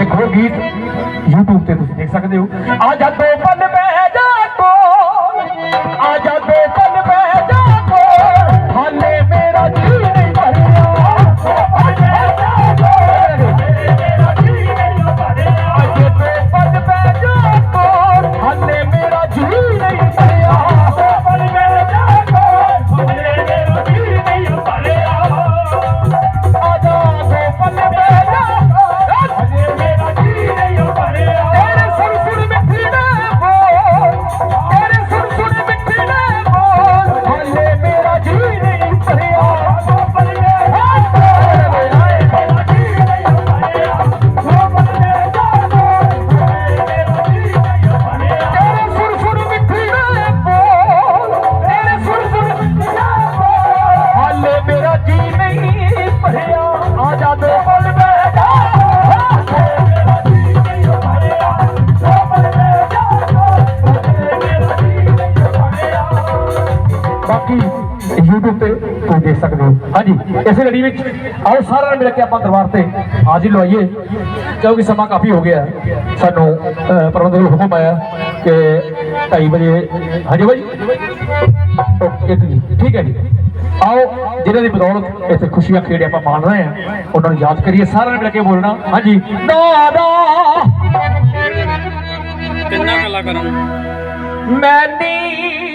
ਦੇਖੋ ਗੀਤ YouTube ਤੇ ਤੁਸੀਂ ਦੇਖ ਸਕਦੇ ਹੋ। ਆ ਜਾ ਬਾਕੀ YouTube ਤੇ ਤੁਸੀਂ ਦੇਖ ਸਕਦੇ ਹੋ। ਹਾਂਜੀ ਇਸੇ ਲੜੀ ਵਿੱਚ ਆਓ ਸਾਰਿਆਂ ਨੇ ਮਿਲ ਕੇ ਆਪਾਂ ਦਰਬਾਰ ਤੇ ਹਾਜ਼ਰ ਲਵਾਈਏ। ਕਿਉਂਕਿ ਸਮਾਂ ਕਾਫੀ ਹੋ ਗਿਆ। ਸਾਨੂੰ ਪ੍ਰਬੰਧਕ ਨੂੰ ਹੁਕਮ ਆਇਆ ਕਿ 2:30 ਵਜੇ ਹਾਂਜੀ ਭਾਈ ਓਕੇ ਜੀ ਠੀਕ ਹੈ ਜੀ। ਆਓ ਜਿਨ੍ਹਾਂ ਦੀ ਬਦੌਲਤ ਇੱਥੇ ਖੁਸ਼ੀਆਂ ਖੇੜੇ ਆਪਾਂ ਮਾਣ ਰਹੇ ਹਾਂ ਉਹਨਾਂ ਨੂੰ ਯਾਦ ਕਰੀਏ ਸਾਰਿਆਂ ਨੇ ਮਿਲ ਕੇ ਬੋਲਣਾ। ਹਾਂਜੀ ਨਾਦਾ ਤਿੰਨਾਂ ਕਲਾਕਾਰਾਂ ਨੂੰ? ਮੈਂ ਨੀਵਾ